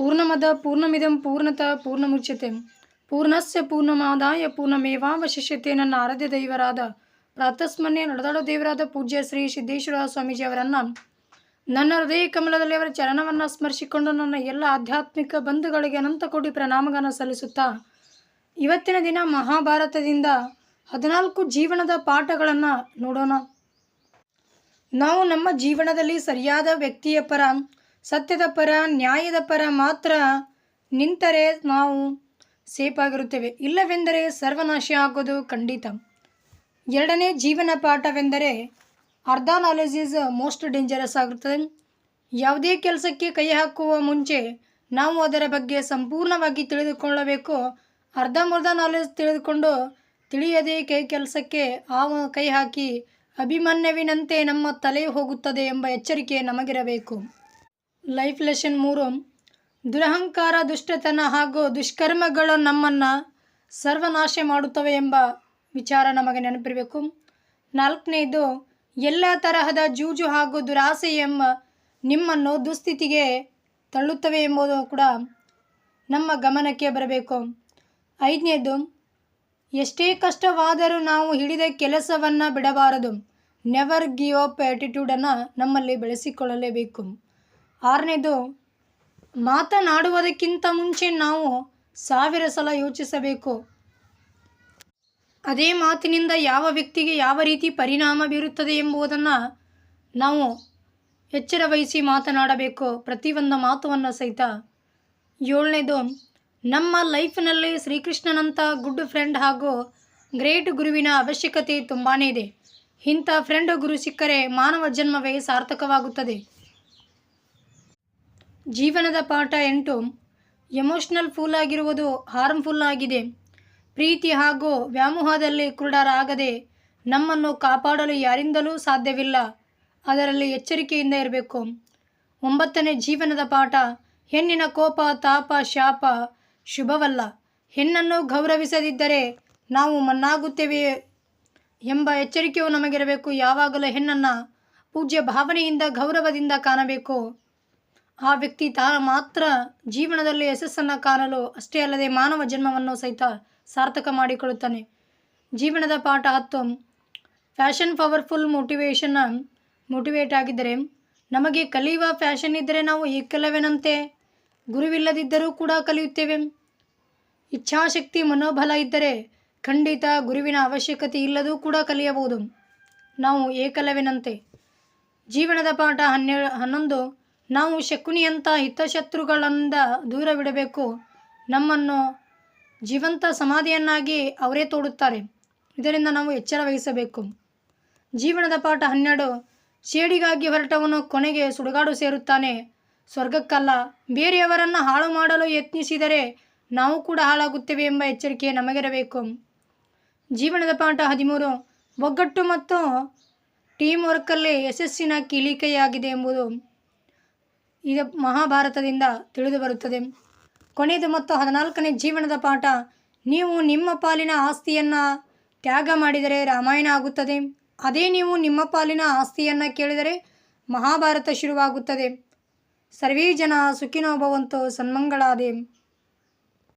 ಪೂರ್ಣಮದ ಪೂರ್ಣಮಿದಂ ಪೂರ್ಣತಃ ಪೂರ್ಣಮುಚ್ಯತೆ ಪೂರ್ಣಸ್ಯ ಪೂರ್ಣಮಾದಾಯ ಪೂರ್ಣಮೇವಾವಶಿಷ್ಯತೆ ನನ್ನ ಆರಾಧ್ಯ ದೈವರಾದ ಪ್ರಾತಸ್ಮನ್ಯ ನಡೆದಾಡೋ ದೇವರಾದ ಪೂಜ್ಯ ಶ್ರೀ ಸಿದ್ದೇಶ್ವರ ಸ್ವಾಮೀಜಿ ಅವರನ್ನು ನನ್ನ ಹೃದಯ ಕಮಲದಲ್ಲಿ ಅವರ ಚರಣವನ್ನು ಸ್ಮರಿಸಿಕೊಂಡು ನನ್ನ ಎಲ್ಲ ಆಧ್ಯಾತ್ಮಿಕ ಬಂಧುಗಳಿಗೆ ಅನಂತ ಕೋಟಿ ಪ್ರಣಾಮಗಳನ್ನು ಸಲ್ಲಿಸುತ್ತಾ, ಇವತ್ತಿನ ದಿನ ಮಹಾಭಾರತದಿಂದ ಹದಿನಾಲ್ಕು ಜೀವನದ ಪಾಠಗಳನ್ನು ನೋಡೋಣ. ನಾವು ನಮ್ಮ ಜೀವನದಲ್ಲಿ ಸರಿಯಾದ ವ್ಯಕ್ತಿಯ ಪರ ಸತ್ಯದ ಪರ, ನ್ಯಾಯದ ಪರ ಮಾತ್ರ ನಿಂತರೆ ನಾವು ಸೇಫ್ ಆಗಿರುತ್ತೇವೆ ಇಲ್ಲವೆಂದರೆ ಸರ್ವನಾಶ ಆಗೋದು ಖಂಡಿತ. ಎರಡನೇ ಜೀವನ ಪಾಠವೆಂದರೆ ಅರ್ಧ ನಾಲೆಜ್ ಈಸ್ ಮೋಸ್ಟ್ ಡೇಂಜರಸ್ ಆಗುತ್ತದೆ ಯಾವುದೇ ಕೆಲಸಕ್ಕೆ ಕೈ ಹಾಕುವ ಮುಂಚೆ ನಾವು ಅದರ ಬಗ್ಗೆ ಸಂಪೂರ್ಣವಾಗಿ ತಿಳಿದುಕೊಳ್ಳಬೇಕು. ಅರ್ಧಂಬರ್ಧ ನಾಲೆಜ್ ತಿಳಿದುಕೊಂಡು ತಿಳಿಯದೆ ಕೈ ಕೆಲಸಕ್ಕೆ ಆ ಕೈ ಹಾಕಿ ಅಭಿಮನ್ಯವಿನಂತೆ ನಮ್ಮ ತಲೆ ಹೋಗುತ್ತದೆ ಎಂಬ ಎಚ್ಚರಿಕೆ ನಮಗಿರಬೇಕು. ಲೈಫ್ ಲೆಷನ್ ಮೂರು. ದುರಹಂಕಾರ, ದುಷ್ಟತನ ಹಾಗೂ ದುಷ್ಕರ್ಮಗಳು ನಮ್ಮನ್ನು ಸರ್ವನಾಶ ಮಾಡುತ್ತವೆ ಎಂಬ ವಿಚಾರ ನಮಗೆ ನೆನಪಿರಬೇಕು. ನಾಲ್ಕನೇದು, ಎಲ್ಲ ತರಹದ ಜೂಜು ಹಾಗೂ ದುರಾಸೆ ಎಂಬ ನಿಮ್ಮನ್ನು ದುಸ್ಥಿತಿಗೆ ತಳ್ಳುತ್ತವೆ ಎಂಬುದು ಕೂಡ ನಮ್ಮ ಗಮನಕ್ಕೆ ಬರಬೇಕು. ಐದನೇದು, ಎಷ್ಟೇ ಕಷ್ಟವಾದರೂ ನಾವು ಹಿಡಿದ ಕೆಲಸವನ್ನು ಬಿಡಬಾರದು. ನೆವರ್ ಗಿವ್ ಅಪ್ ಆ್ಯಟಿಟ್ಯೂಡನ್ನು ನಮ್ಮಲ್ಲಿ ಬೆಳೆಸಿಕೊಳ್ಳಲೇಬೇಕು. ಆರನೇದು, ಮಾತನಾಡುವುದಕ್ಕಿಂತ ಮುಂಚೆ ನಾವು ಸಾವಿರ ಸಲ ಯೋಚಿಸಬೇಕು. ಅದೇ ಮಾತಿನಿಂದ ಯಾವ ವ್ಯಕ್ತಿಗೆ ಯಾವ ರೀತಿ ಪರಿಣಾಮ ಬೀರುತ್ತದೆ ಎಂಬುದನ್ನು ನಾವು ಎಚ್ಚರ ವಹಿಸಿ ಮಾತನಾಡಬೇಕು. ಪ್ರತಿಯೊಂದು ಮಾತುವನ್ನು ಸಹಿತ. ಏಳನೇದು, ನಮ್ಮ ಲೈಫ್ನಲ್ಲಿ ಶ್ರೀಕೃಷ್ಣನಂಥ ಗುಡ್ ಫ್ರೆಂಡ್ ಹಾಗೂ ಗ್ರೇಟ್ ಗುರುವಿನ ಅವಶ್ಯಕತೆ ತುಂಬಾ ಇದೆ. ಇಂಥ ಫ್ರೆಂಡ್ ಗುರು ಸಿಕ್ಕರೆ ಮಾನವ ಜನ್ಮವೇ ಸಾರ್ಥಕವಾಗುತ್ತದೆ. ಜೀವನದ ಪಾಠ ಎಂಟು. ಎಮೋಷ್ನಲ್ ಫುಲ್ ಆಗಿರುವುದು ಹಾರ್ಮ್ಫುಲ್ ಆಗಿದೆ. ಪ್ರೀತಿ ಹಾಗೂ ವ್ಯಾಮೋಹದಲ್ಲಿ ಕುರುಡರಾಗದೆ ನಮ್ಮನ್ನು ಕಾಪಾಡಲು ಯಾರಿಂದಲೂ ಸಾಧ್ಯವಿಲ್ಲ. ಅದರಲ್ಲಿ ಎಚ್ಚರಿಕೆಯಿಂದ ಇರಬೇಕು. ಒಂಬತ್ತನೇ ಜೀವನದ ಪಾಠ, ಹೆಣ್ಣಿನ ಕೋಪ, ತಾಪ, ಶಾಪ ಶುಭವಲ್ಲ. ಹೆಣ್ಣನ್ನು ಗೌರವಿಸದಿದ್ದರೆ ನಾವು ಮಣ್ಣಾಗುತ್ತೇವೆ ಎಂಬ ಎಚ್ಚರಿಕೆಯು ನಮಗಿರಬೇಕು. ಯಾವಾಗಲೂ ಹೆಣ್ಣನ್ನು ಪೂಜ್ಯ ಭಾವನೆಯಿಂದ, ಗೌರವದಿಂದ ಕಾಣಬೇಕು. ಆ ವ್ಯಕ್ತಿ ತಾನು ಮಾತ್ರ ಜೀವನದಲ್ಲಿ ಯಶಸ್ಸನ್ನು ಕಾಣಲು ಅಷ್ಟೇ ಅಲ್ಲದೆ ಮಾನವ ಜನ್ಮವನ್ನು ಸಹಿತ ಸಾರ್ಥಕ ಮಾಡಿಕೊಳ್ಳುತ್ತಾನೆ. ಜೀವನದ ಪಾಠ ಹತ್ತು. ಫ್ಯಾಷನ್ ಪವರ್ಫುಲ್ ಮೋಟಿವೇಶನ್ ಮೋಟಿವೇಟ್ ಆಗಿದ್ದರೆ ನಮಗೆ ಕಲಿಯುವ ಫ್ಯಾಷನ್ ಇದ್ದರೆ ನಾವು ಏಕಲವೇನಂತೆ ಗುರುವಿಲ್ಲದಿದ್ದರೂ ಕೂಡ ಕಲಿಯುತ್ತೇವೆ. ಇಚ್ಛಾಶಕ್ತಿ, ಮನೋಬಲ ಇದ್ದರೆ ಖಂಡಿತ ಗುರುವಿನ ಅವಶ್ಯಕತೆ ಇಲ್ಲದೂ ಕೂಡ ಕಲಿಯಬಹುದು. ನಾವು ಏಕಲವೇನಂತೆ ಜೀವನದ ಪಾಠ ಹನ್ನೆರಡು ಹನ್ನೊಂದು. ನಾವು ಶಕುನಿಯಂಥ ಹಿತಶತ್ರುಗಳಿಂದ ದೂರವಿಡಬೇಕು. ನಮ್ಮನ್ನು ಜೀವಂತ ಸಮಾಧಿಯನ್ನಾಗಿ ಅವರೇ ತೋಡುತ್ತಾರೆ. ಇದರಿಂದ ನಾವು ಎಚ್ಚರ ವಹಿಸಬೇಕು. ಜೀವನದ ಪಾಠ ಹನ್ನೆರಡು. ಶೇಡಿಗಾಗಿ ಹೊರಟವನು ಕೊನೆಗೆ ಸುಡುಗಾಡು ಸೇರುತ್ತಾನೆ. ಸ್ವರ್ಗಕ್ಕಲ್ಲ, ಬೇರೆಯವರನ್ನು ಹಾಳು ಮಾಡಲು ಯತ್ನಿಸಿದರೆ ನಾವು ಕೂಡ ಹಾಳಾಗುತ್ತೇವೆ ಎಂಬ ಎಚ್ಚರಿಕೆ ನಮಗಿರಬೇಕು. ಜೀವನದ ಪಾಠ ಹದಿಮೂರು. ಒಗ್ಗಟ್ಟು ಮತ್ತು ಟೀಮ್ ವರ್ಕಲ್ಲಿ ಯಶಸ್ಸಿನ ಕೀಳಿಕೆಯಾಗಿದೆ ಎಂಬುದು ಇದು ಮಹಾಭಾರತದಿಂದ ತಿಳಿದು ಬರುತ್ತದೆ. ಕೊನೆಯದು ಮತ್ತು ಹದಿನಾಲ್ಕನೇ ಜೀವನದ ಪಾಠ. ನೀವು ನಿಮ್ಮ ಪಾಲಿನ ಆಸ್ತಿಯನ್ನು ತ್ಯಾಗ ಮಾಡಿದರೆ ರಾಮಾಯಣ ಆಗುತ್ತದೆ. ಅದೇ ನೀವು ನಿಮ್ಮ ಪಾಲಿನ ಆಸ್ತಿಯನ್ನು ಕೇಳಿದರೆ ಮಹಾಭಾರತ ಶುರುವಾಗುತ್ತದೆ. ಸರ್ವೇ ಜನ ಸುಖಿನೋಭವಂತೋ ಸನ್ಮಂಗಳಾದೆ.